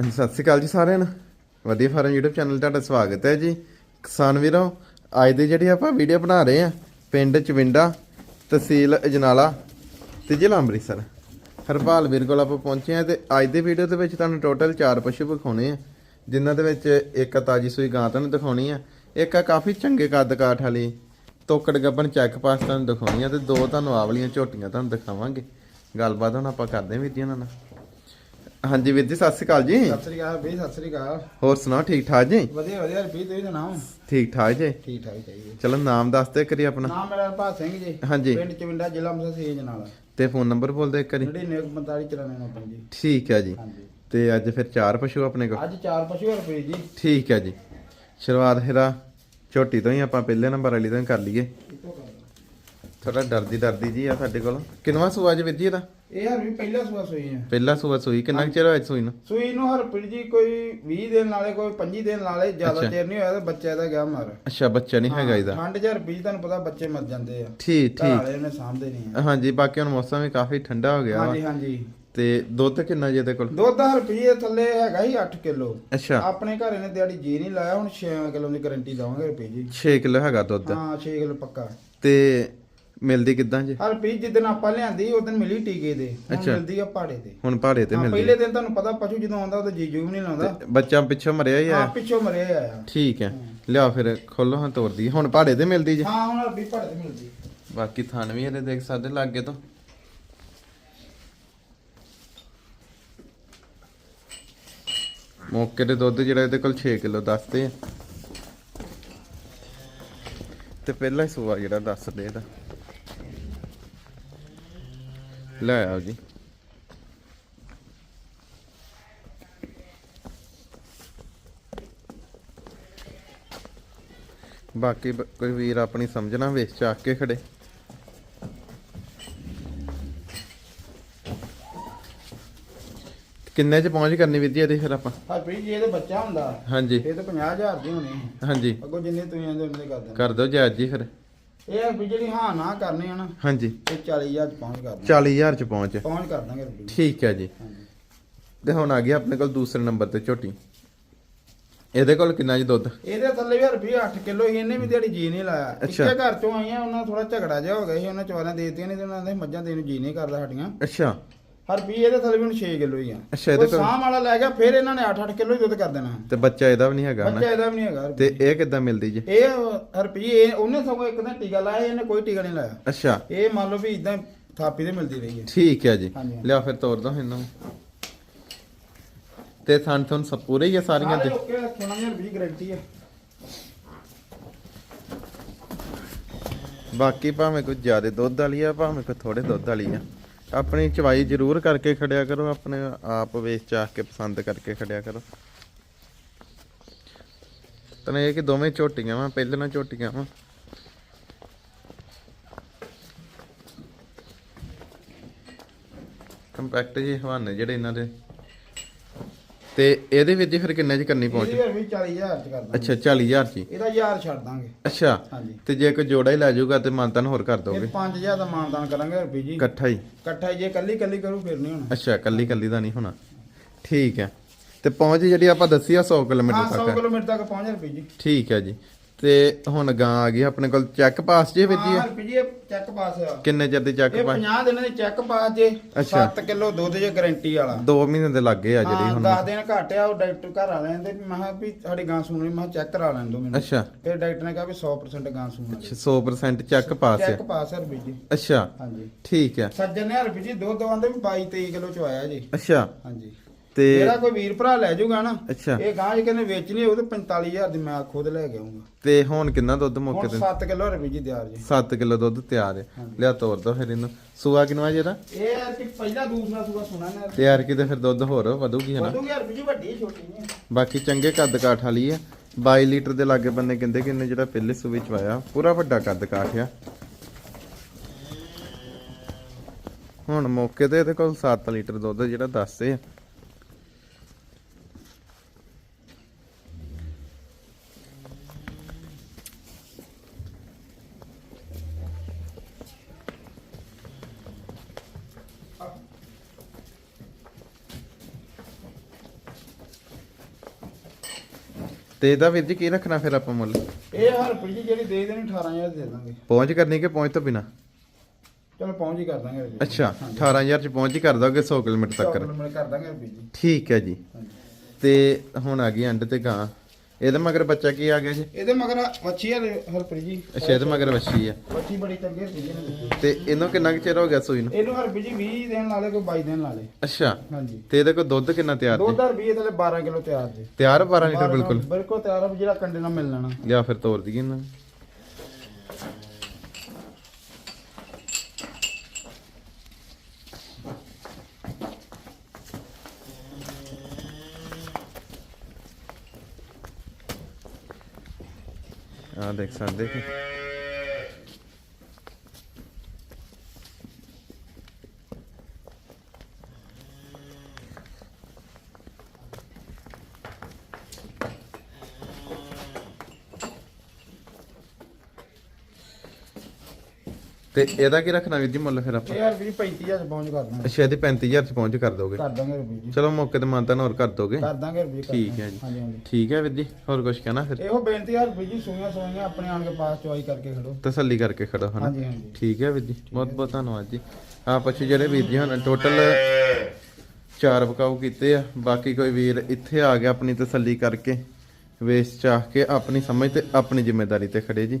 ਹਾਂਜੀ, ਸਤਿ ਸ਼੍ਰੀ ਅਕਾਲ ਜੀ ਸਾਰਿਆਂ ਨੂੰ। ਵਧੀਆ ਫਾਰਮ YouTube ਚੈਨਲ ਤੁਹਾਡਾ ਸਵਾਗਤ ਹੈ ਜੀ। ਕਿਸਾਨ ਵੀਰੋ ਅੱਜ ਦੀ ਜਿਹੜੀ ਆਪਾਂ ਵੀਡੀਓ ਬਣਾ ਰਹੇ ਆ ਪਿੰਡ ਚਵਿੰਡਾ ਤਹਿਸੀਲ ਅਜਨਾਲਾ ਤੇ ਜ਼ਿਲ੍ਹਾ ਅੰਮ੍ਰਿਤਸਰ। ਹਰਪਾਲ ਵੀਰ ਕੋਲ ਆਪਾਂ ਪਹੁੰਚੇ ਆ ਤੇ ਅੱਜ ਦੀ ਵੀਡੀਓ ਦੇ ਵਿੱਚ ਤੁਹਾਨੂੰ ਟੋਟਲ 4 ਪਸ਼ੂ ਵਿਖਾਉਣੇ ਆ ਜਿਨ੍ਹਾਂ ਦੇ ਵਿੱਚ ਇੱਕ ਤਾਜੀ ਸੂਈ ਗਾਂ ਤੁਹਾਨੂੰ ਦਿਖਾਉਣੀ ਆ ਇੱਕ ਆ ਕਾਫੀ ਚੰਗੇ ਕੱਦ ਕਾਠ ਵਾਲੀ ਤੋਕੜ ਗੱਬਨ ਚੈੱਕ ਪਾਸ ਤੁਹਾਨੂੰ ਦਿਖਾਉਣੀ ਆ ਤੇ ਦੋ ਤੁਹਾਨੂੰ ਆਵਲੀਆਂ ਝੋਟੀਆਂ ਤੁਹਾਨੂੰ ਦਿਖਾਵਾਂਗੇ। ਗੱਲਬਾਤ ਹੁਣ ਆਪਾਂ ਕਰਦੇ ਹਾਂ ਵੀਰ ਜੀ ਇਹਨਾਂ ਨਾਲ। ਹਾਂਜੀ ਵੀਰ ਜੀ ਸਤਿ ਸ਼੍ਰੀ ਅਕਾਲ ਜੀ। ਸਤਿ ਸ੍ਰੀ ਅਕਾਲ ਬਈ ਸਤਿ ਸ੍ਰੀ ਅਕਾਲ। ਹੋਰ ਸੁਣਾਓ ਠੀਕ ਠਾਕ ਜੀ? ਵਧੀਆ ਵਧੀਆ ਰੁਪਏ ਤੁਸੀਂ ਸੁਣਾਓ? ਠੀਕ ਠਾਕ ਜੀ। ਠੀਕ ਠਾਕ ਚਾਹੀਏ ਚਲੋ ਨਾਮ ਦੱਸ ਦੇ ਕਰੀ ਆਪਣਾ। ਨਾਮ ਮੇਰਾ ਹਰਪਾਲ ਸਿੰਘ ਜੀ। ਹਾਂਜੀ। ਪਿੰਡ ਚਵਿੰਡਾ ਜ਼ਿਲ੍ਹਾ ਅੰਮ੍ਰਿਤਸਰ ਸੇਜ ਨਾਲ। ਤੇ ਫੋਨ ਨੰਬਰ ਬੋਲ ਦੇ ਕਰੀ 9945 ਜੀ। ਠੀਕ ਹੈ ਜੀ। ਤੇ ਅੱਜ ਫਿਰ ਚਾਰ ਪਸ਼ੂ ਆਪਣੇ ਕੋਲ? ਅੱਜ ਚਾਰ ਪਸ਼ੂ ਰੁਪਏ ਜੀ। ਠੀਕ ਹੈ ਜੀ। ਸ਼ੁਰੂਆਤ ਹੈਰਾ ਝੋਟੀ ਤੋਂ ਹੀ ਆਪਾਂ ਪਹਿਲੇ ਨੰਬਰ ਵਾਲੀ ਤੋਂ ਕਰ ਲਈਏ। ਥੋੜਾ ਡਰਦੀ ਡਰਦੀ ਜੀ ਆ ਸਾਡੇ ਕੋਲ। ਕਿੰਨਵਾ ਸੂਆ ਜੀ ਵੀਰ ਜੀ ਇਹਦਾ? ਇਹ ਹਰ ਵੀ ਪਹਿਲਾ ਸੂਆ ਸੂਈ ਹੈ ਪਹਿਲਾ ਸੂਆ ਸੂਈ ਕਿੰਨਾ ਕੁ ਚਿਰ ਹੋਇਆ ਸੂਈ ਨੂੰ? ਸੂਈ ਨੂੰ ਹਰਪ੍ਰੀਤ ਜੀ ਕੋਈ 20 ਦਿਨ ਨਾਲੇ ਕੋਈ 25 ਦਿਨ ਨਾਲੇ ਜ਼ਿਆਦਾ ਅੱਛਾ। ਚਿਰ ਨਹੀਂ ਹੋਇਆ ਤੇ ਬੱਚਾ ਇਹਦਾ ਗਿਆ ਮਰ। ਅੱਛਾ ਬੱਚਾ ਨਹੀਂ ਹੈਗਾ ਇਹਦਾ? ਠੰਡ ਜਾਂ ਰੁਪਏ ਤੁਹਾਨੂੰ ਪਤਾ ਬੱਚੇ ਮਰ ਜਾਂਦੇ ਆ। ਠੀਕ ਘਰ ਠੀਕ। ਵਾਲੇ ਨੇ ਸਾਂਭਦੇ ਨਹੀਂ ਆ। ਹਾਂਜੀ ਬਾਕੀ ਹੁਣ ਮੌਸਮ ਵੀ ਕਾਫੀ ਠੰਡਾ ਹੋ ਗਿਆ ਵਾ। ਹਾਂਜੀ ਹਾਂਜੀ। ਤੇ ਦੁੱਧ ਕਿੰਨਾ ਜੀ ਇਹਦੇ ਕੋਲ? ਦੁੱਧ ਰੁਪਏ ਥੱਲੇ ਹੈਗਾ ਹੀ 8 ਕਿਲੋ। ਅੱਛਾ। ਆਪਣੇ ਘਰ ਇਹਨੇ ਦਿਹਾੜੀ ਜੀ ਨਹੀਂ ਲਾਇਆ ਹੁਣ 6 ਕਿਲੋ ਦੀ ਗਾਰੰਟੀ ਦਵਾਂਗੇ ਰੁਪਏ ਜੀ। 6 ਕਿਲੋ ਹੈਗਾ ਦੁੱਧ। ਹਾਂ 6 ਕਿਲੋ ਪੱਕਾ। ਤੇ ਮਿਲਦੀ ਕਿੱਦਾਂ ਜੀ? ਹਰ ਪੀਸ ਜਿੱਦਣ ਆਪਾਂ ਲਿਆਂਦੀ ਉਦੋਂ ਮਿਲੀ ਟੀਕੇ ਦੇ ਹੁਣ ਅੱਛਾ। ਮਿਲਦੀ ਆ ਪਹਾੜੇ ਤੇ। ਹੁਣ ਭਾੜੇ ਤੇ ਹਾਂ, ਮਿਲਦੀ ਪਹਿਲੇ ਦਿਨ ਤੁਹਾਨੂੰ ਪਤਾ ਪਸ਼ੂ ਜਦੋਂ ਆਉਂਦਾ ਉਦੋਂ ਜੀਜੂ ਵੀ ਨਹੀਂ ਲਾਉਂਦਾ। ਬੱਚਾ ਪਿੱਛੋਂ ਮਰਿਆ ਹੀ ਹਾਂ ਆ ਪਿੱਛੋਂ ਮਰਿਆ ਆਇਆ ਠੀਕ ਹੈ। ਲਿਆ ਫਿਰ ਖੋਲੋ ਹਾਂ ਤੋਰਦੀ। ਹੁਣ ਭਾੜੇ ਤੇ ਮਿਲਦੀ ਜੀ? ਹਾਂ ਹੁਣ ਅਰਬੀ ਪਹਾੜੇ ਤੇ ਮਿਲਦੀ। ਬਾਕੀ ਥਣ ਵੀ ਇਹਦੇ ਦੇਖ ਸਕਦੇ ਲਾਗੇ ਤੋਂ। ਮੌਕੇ ਤੇ ਦੁੱਧ ਜਿਹੜਾ ਇਹਦੇ ਕੋਲ 6 ਕਿਲੋ ਦੱਸਦੇ ਆ। ਤੇ ਪਹਿਲਾ ਹੀ ਸੂਆ ਜਿਹੜਾ ਦੱਸਦੇ ਇਹਦਾ। ਲੈ ਆਓ ਜੀ ਬਾਕੀ ਕੋਈ ਵੀਰ ਆਪਣੀ ਸਮਝਣਾ ਵੇਚ ਚੱਕ ਕੇ ਖੜੇ। ਕਿੰਨੇ ਚ ਪਹੁੰਚ ਕਰਨੀ ਜੀ ਇਹਦੀ ਫਿਰ ਆਪਾਂ? ਹਰ ਪੀਸ ਜੇ ਇਹਦੇ ਬੱਚਾ ਹੁੰਦਾ। ਹਾਂਜੀ। ਇਹ ਤਾਂ 50000 ਦੀ ਹੋਣੀ। ਹਾਂਜੀ। ਅੱਗੋਂ ਜਿੰਨੇ ਤੁਸੀਂ ਆਂਦੇ ਉਹਨੇ ਕਰ ਦੇਣਾ। ਕਰ ਦਿਓ ਜੀ ਫਿਰ। ਇਹ ਅਰਬੀ ਜਿਹੜੀ ਹਾਂ ਨਾ ਕਰਨੀ ਆ ਨਾ ਹਾਂਜੀ। ਇਹ 40000 ਚ ਪਹੁੰਚ ਕਰ ਦਾਂਗੇ 40000 ਚ ਪਹੁੰਚ। ਪਹੁੰਚ ਕਰ ਦਾਂਗੇ ਰੁਪਏ ਠੀਕ ਹੈ ਜੀ। ਹਾਂਜੀ। ਤੇ ਹੁਣ ਆ ਗਿਆ ਆਪਣੇ ਕੋਲ ਦੂਸਰੇ ਨੰਬਰ ਤੇ ਝੋਟੀ। ਇਹਦੇ ਕੋਲ ਕਿੰਨਾ ਜੀ ਦੁੱਧ? ਇਹਦੇ ਥੱਲੇ ਵੀ ਰੁਪਏ 8 ਕਿਲੋ ਹੀ ਇਹਨੇ ਵੀ ਦਿਹਾੜੀ ਜੀ ਨਹੀਂ ਲਾਇਆ। ਅੱਛਾ। ਇੱਕੇ ਘਰ ਚੋਂ ਆਈਆਂ ਉਹਨਾਂ ਥੋੜਾ ਝਗੜਾ ਜਿਹਾ ਹੋ ਗਿਆ ਸੀ ਉਹਨਾਂ ਚਵਾਰਾਂ ਦੇ ਦਿੱਤੀਆਂ ਨਹੀਂ ਤੇ ਉਹਨਾਂ ਦੇ ਮੱਝਾਂ ਦੇਣ ਨੂੰ ਜੀ ਨਹੀਂ ਕਰਦਾ ਸਾਡੀਆਂ। ਅੱਛਾ। ਹਰ ਵੀ ਇਹਦੇ ਥੱਲੇ ਵੀ ਹੁਣ 6 ਕਿਲੋ ਹੀ ਆ। ਅੱਛਾ, ਇਹਦੇ ਕੋਲ- ਸਾਂਭ ਵਾਲਾ ਲੈ ਗਿਆ ਫਿਰ ਇਹਨਾਂ ਨੇ 8-8 ਕਿਲੋ ਹੀ ਦੁੱਧ ਕਰ ਦੇਣਾ। ਤੇ ਬੱਚਾ ਇਹਦਾ ਵੀ ਨਹੀਂ ਹੈਗਾ ਬੱਚਾ ਨਾ ਇਹਦਾ ਵੀ ਨਹੀਂ ਹੈਗਾ ਹਰ ਤੇ ਇਹ ਕਿੱਦਾਂ ਮਿਲਦੀ ਜੀ? ਇਹ ਰੁਪਈਏ ਇਹ ਉਹਨੇ ਸਗੋਂ ਇੱਕ ਦਿਨ ਟੀਕਾ ਲਾਇਆ ਇਹਨੇ ਕੋਈ ਟੀਕਾ ਨਹੀਂ ਲਾਇਆ। ਅੱਛਾ। ਇਹ ਮੰਨ ਲਓ ਵੀ ਇਦਾਂ ਥਾਪੀ ਤੇ ਮਿਲਦੀ ਰਹੀ ਹੈ। ਠੀਕ ਹੈ ਜੀ। ਲਿਆ ਫਿਰ ਤੋਰ ਦੋ ਇਹਨੂੰ। ਤੇ ਥਣ ਥਣ ਸਭ ਪੂਰੇ ਹੀ ਆ ਸਾਰੀਆਂ ਸਾਰੇ ਤੇ? ਓਕੇ ਰੱਖਣਾ ਯਾਰ ਵੀ ਗਾਰੰਟੀ ਹੈ ਬਾਕੀ ਭਾਵੇਂ ਕੋਈ ਜ਼ਿਆਦਾ ਦੁੱਧ ਵਾਲੀ ਆ ਭਾਵੇਂ ਕੋਈ ਥੋੜੇ ਦੁੱਧ ਵਾਲੀ ਆ। ਆਪਣੀ ਚਵਾਈ ਜ਼ਰੂਰ ਕਰਕੇ ਖੜਿਆ ਕਰੋ, ਆਪਣੇ ਆਪ ਵੇਚ ਚਾਹ ਕੇ ਪਸੰਦ ਕਰਕੇ ਖੜਿਆ ਕਰੋ। ਤਨੇ ਇਹ ਕਿ ਦੋਵੇਂ ਝੋਟੀਆਂ ਵਾ, ਪਹਿਲੇ ਨਾਲ ਝੋਟੀਆਂ ਵਾ। ਕੰਪੈਕਟ ਜੀ ਹਵਾਨੇ ਜਿਹੜੇ ਇਹਨਾਂ ਦੇ। ਤੇ ਇਹਦੇ ਵਿੱਚ ਫਿਰ ਕਿੰਨੇ ਚ ਕਰਨੀ ਪਹੁੰਚ? ਇਹਦੀ ਵੀ 40000 ਚ ਕਰ ਦਾਂਗੇ। ਅੱਛਾ 40000 ਚ ਹੀ। ਇਹਦਾ ਯਾਰ ਛੱਡ ਦਾਂਗੇ। ਅੱਛਾ ਹਾਂਜੀ। ਤੇ ਜੇ ਕੋਈ ਜੋੜਾ ਹੀ ਲੈ ਜਾਊਗਾ ਤੇ ਮਾਨਤਨ ਹੋਰ ਕਰ ਇਹ ਦੋਗੇ 5000 ਦਾ ਮਾਨਦਾਨ ਕਰਾਂਗੇ ਰੁਪਏ ਜੀ। ਇਕੱਠਾ ਹੀ? ਇਕੱਠਾ ਜੇ ਕੱਲੀ ਕੱਲੀ ਕਰੂ ਫਿਰ ਨਹੀਂ ਹੋਣਾ। ਅੱਛਾ ਕੱਲੀ ਕੱਲੀ ਦਾ ਨਹੀਂ ਹੋਣਾ। ਠੀਕ ਹੈ। ਤੇ ਪਹੁੰਚ ਜਿਹੜੀ ਆਪਾਂ ਦੱਸੀ ਆ 100 ਹਾਂ ਕਿਲੋਮੀਟਰ 100 ਤੱਕ। ਕਿਲੋਮੀਟਰ ਤੱਕ ਪਹੁੰਚ ਰੁਪਏ ਜੀ। ਠੀਕ ਹੈ ਜੀ। ਤੇ ਹੁਣ ਗਾਂ ਆ ਗਈ ਆਪਣੇ ਕੋਲ ਚੈੱਕ ਪਾਸ ਜੇ ਵਿੱਚ ਹੀ ਆ? ਰੁਪਏ ਚੈੱਕ ਪਾਸ ਆ। ਕਿੰਨੇ ਚਿਰ ਦੀ ਚੈੱਕ ਇਹ ਪਾਸ 50 ਦਿਨਾਂ ਦੀ ਚੈੱਕ ਪਾਸ ਜੇ ਅੱਛਾ। 7 ਕਿਲੋ ਦੁੱਧ ਜੇ ਗਾਰੰਟੀ ਵਾਲਾ। 2 ਮਹੀਨੇ ਦੇ ਲੱਗੇ ਆ ਜਿਹੜੀ ਹਾਂ ਹੁਣ। 10 ਦਿਨ ਘੱਟ ਆ ਉਹ ਡਾਕਟਰ ਘਰ ਆ ਲੈਂਦੇ ਮੈਂ ਕਿਹਾ ਵੀ ਸਾਡੀ ਗਾਂ ਸੁਣਨੀ ਮੈਂ ਚੈੱਕ ਕਰਾ ਲੈਣ ਦੋ ਮੈਨੂੰ। ਅੱਛਾ। ਫਿਰ ਡਾਕਟਰ ਨੇ ਕਿਹਾ ਵੀ 100% ਗਾਂ ਸੁਣਨਾ 100% ਚੈੱਕ ਪਾਸ ਚੈੱਕ ਆ। ਪਾਸ ਹੈ ਰੁਪਏ ਜੀ। ਅੱਛਾ। ਹਾਂਜੀ। ਠੀਕ ਹੈ ਸੱਜਣ ਨੇ ਰੁਪਏ ਜੀ ਦੁੱਧ ਆਂਦੇ ਵੀ 22 23 ਕਿਲੋ ਚ ਆਇਆ ਜੀ। ਅੱਛਾ। ਹਾਂਜੀ। ਤੇ ਜਿਹੜਾ ਕੋਈ ਵੀਰ ਭਰਾ ਲੈ ਜਾਊਗਾ ਨਾ ਅੱਛਾ। ਇਹ ਗਾਂ ਜੇ ਕਹਿੰਦੇ ਵੇਚਣੀ ਹੋਊ ਤੇ 45000 ਦੀ ਮੈਂ ਖੁਦ ਲੈ ਕੇ ਆਉਂਗਾ ਤੇ ਹੁਣ ਕਿੰਨਾ ਦੁੱਧ ਮੌਕੇ ਹੁਣ ਤੇ 7 ਕਿਲੋ ਰੁਪਏ ਜੀ ਤਿਆਰ ਜੀ। 7 ਕਿਲੋ ਦੁੱਧ ਤਿਆਰ ਹੈ। ਲਿਆ ਤੋਰ ਦੋ ਫਿਰ ਇਹਨੂੰ। ਸੂਆ ਕਿਨਵਾ ਜਿਹੜਾ? ਇਹ ਕਿ ਪਹਿਲਾ ਦੂਸਰਾ ਸੂਆ ਸੁਣਾ ਨੇ ਤਿਆਰ ਕਿਤੇ ਫਿਰ ਦੁੱਧ ਹੋਰ ਵਧੂਗੀ ਹਨਾ ਵਧੂਗੀ ਰੁਪਏ ਜੀ ਵੱਡੀ ਛੋਟੀ ਨਹੀਂ ਬਾਕੀ ਚੰਗੇ ਕੱਦ ਕਾਠ ਵਾਲੀ ਹੈ। 22 ਲੀਟਰ ਦੇ ਲਾਗੇ ਬੰਨੇ ਕਹਿੰਦੇ ਕਿ ਇਹਨੇ ਜਿਹੜਾ ਪਹਿਲੇ ਸੂਬੇ ਚ ਆਇਆ ਪੂਰਾ ਵੱਡਾ ਕੱਦ ਕਾਠ ਆ। ਹੁਣ ਮੌਕੇ ਤੇ ਇਹਦੇ ਕੋਲ 7 ਲੀਟਰ ਦੁੱਧ ਜਿਹੜਾ ਦੱਸਦੇ ਆ ਤੇ ਇਹਦਾ ਵੀਰ ਜੀ ਕੀ ਰੱਖਣਾ ਫਿਰ ਆਪਾਂ ਮੁੱਲ? ਇਹ ਹਰਪ੍ਰੀਤ ਜੀ ਜਿਹੜੀ ਦੇ ਦੇਣੀ 18000 ਦੇ ਦਾਂਗੇ। ਪਹੁੰਚ ਕਰਨੀ ਕਿ ਪਹੁੰਚ ਤੋਂ ਬਿਨਾ? ਚਲੋ ਪਹੁੰਚ ਹੀ ਕਰ ਦਾਂਗੇ ਰੁਪਏ ਅੱਛਾ 18000 ਚ ਪਹੁੰਚ ਹੀ ਕਰ ਦੋਗੇ 100 ਕਿਲੋਮੀਟਰ ਤੱਕ। ਮਿਲ ਕਰ ਦਾਂਗੇ ਰੁਪਏ ਜੀ। ਠੀਕ ਹੈ ਜੀ। ਤੇ ਹੁਣ ਆ ਗਈ ਅੰਡ ਤੇ ਗਾਂ। ਇਹਦੇ ਮਗਰ ਬੱਚਾ ਕੀ ਆ ਗਿਆ ਜੀ? ਇਹਦੇ ਮਗਰ ਵੱਛੀ ਆ ਹਰਪ੍ਰੀਤ ਜੀ। ਅੱਛਾ ਇਹਦੇ ਮਗਰ ਵੱਛੀ ਆ। ਵੱਛੀ ਬੜੀ ਚੰਗੀ ਹਰਪ੍ਰੀਤ ਜੀ ਦਿੱਤੀ ਤੇ ਇਹਨੂੰ ਕਿੰਨਾ ਕੁ ਚਿਰ ਹੋ ਗਿਆ ਸੂਈ ਨੂੰ? ਇਹਨੂੰ ਹਰਪ੍ਰੀਤ ਜੀ 20 ਦਿਨ ਲਾ ਲੇ ਕੋਈ 22 ਦਿਨ ਲਾ ਲੇ ਅੱਛਾ। ਹਾਂਜੀ। ਤੇ ਇਹਦੇ ਕੋਲ ਦੁੱਧ ਕਿੰਨਾ ਤਿਆਰ ਜੀ 2020 ਥਲੇ 12 ਕਿਲੋ ਤਿਆਰ ਜੀ ਤਿਆਰ 12 ਲੀਟਰ ਬਿਲਕੁਲ। ਬਿਲਕੁਲ ਤਿਆਰ ਆ ਵੀ ਜਿਹੜਾ ਕੰਡੇ ਨਾਲ ਮਿਲ ਲੈਣਾ ਲਿਆ ਫਿਰ ਤੋੜ ਦਈਏ ਇਹਨਾਂ। ਆ ਦੇਖ ਸਕਦੇ ਕਿ ਤੇ ਇਹਦਾ ਕੀ ਰੱਖਣਾ ਵੀਰ ਜੀ ਮੁੱਲ ਫਿਰ ਆਪਾਂ? ਇਹ ਹਰਪ੍ਰੀਤ 35000 ਪਹੁੰਚ ਕਰ ਦਾਂਗੇ ਅੱਛਾ ਇਹਦੇ 35000 ਚ ਪਹੁੰਚ ਕਰ ਦੋਗੇ? ਕਰ ਦਾਂਗੇ ਰੁਪਏ ਜੀ। ਚਲੋ ਮੌਕੇ ਤੇ ਮਾਨਤਾ ਹੋਰ ਕਰ ਦੋਗੇ? ਕਰ ਦਾਂਗੇ ਰੁਪਏ ਕਰ ਠੀਕ। ਹੈ ਜੀ। ਠੀਕ ਹੈ ਵੀਰ ਜੀ ਹੋਰ ਕੁਝ ਕਹਿਣਾ ਫਿਰ? ਇਹੋ ਬੇਨਤੀ ਆ ਰੁਪਏ ਜੀ ਸੂਈਆਂ ਸੂਈਆਂ ਆਪਣੇ ਆਣ ਕੇ ਪਾਸ ਚੁਆਈ ਕਰਕੇ ਖੜੋ। ਤਸੱਲੀ ਕਰਕੇ ਖੜੋ ਹਨਾ? ਹਾਂਜੀ ਹਾਂਜੀ। ਠੀਕ ਹੈ ਵੀਰ ਜੀ ਬਹੁਤ ਬਹੁਤ ਧੰਨਵਾਦ ਜੀ। ਆ ਪਸ਼ੂ ਜਿਹੜੇ ਵੀਰ ਜੀ ਹੁਣ ਟੋਟਲ ਚਾਰ ਬਕਾਊ ਕੀਤੇ ਆ ਬਾਕੀ ਕੋਈ ਵੀਰ ਇੱਥੇ ਆ ਗਿਆ ਆਪਣੀ ਤਸੱਲੀ ਕਰਕੇ ਵੇਚ ਚਾਹ ਕੇ ਆਪਣੀ ਸਮਝ ਤੇ ਆਪਣੀ ਜ਼ਿੰਮੇਵਾਰੀ ਤੇ ਖੜੇ ਜੀ।